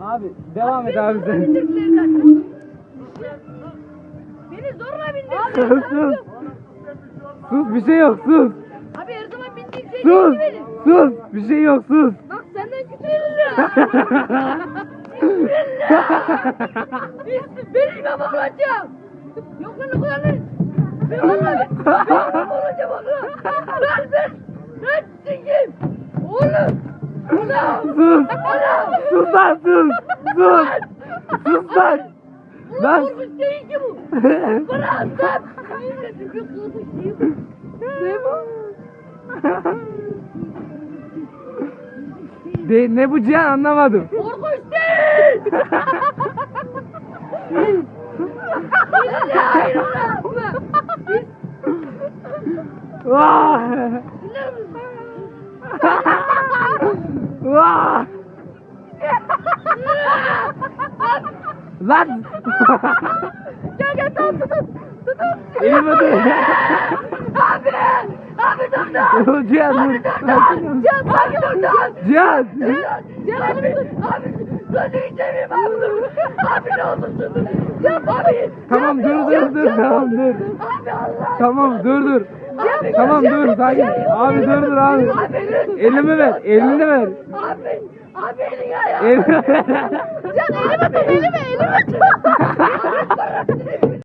Abi devam et abi sen. Beni zorla bindirdiler. sus sus. Sus bir şey yok sus. Abi her zaman bindiğin şey Sus. benim. Sus bir şey yok sus. Bak senden kötü veririm. Benim imam olacağım. Yok lan o kadar değil. Ben vallahi ben imam olacağım oğlum. Lan ben ben sikeyim. Oğlum. Sus. Sus lan sus. Sus. Sus lan. Lan. Değil ki bu. Bırak lan. Şey. Ne bu? De, ne bu Cihan anlamadım. Korkunç değil. Hayır Lan. Gel gel tamam tutun. Tutun. Elime dur. Abi. Abi dur dur. Cihan dur. Can sakin ol. Cihan. Can. Can abi dur. Abi gözünü seveyim abi dur. Abi ne olursun dur. Can abi. Tamam dur dur dur tamam dur. Abi Allah. Tamam dur dur. Can, Tamam Can, dur sakin. Abi dur dur abi. Elimi ver. Elini ver. Abi. Abi elini ayağı. Elini ver. Can elime tut elime elime tut.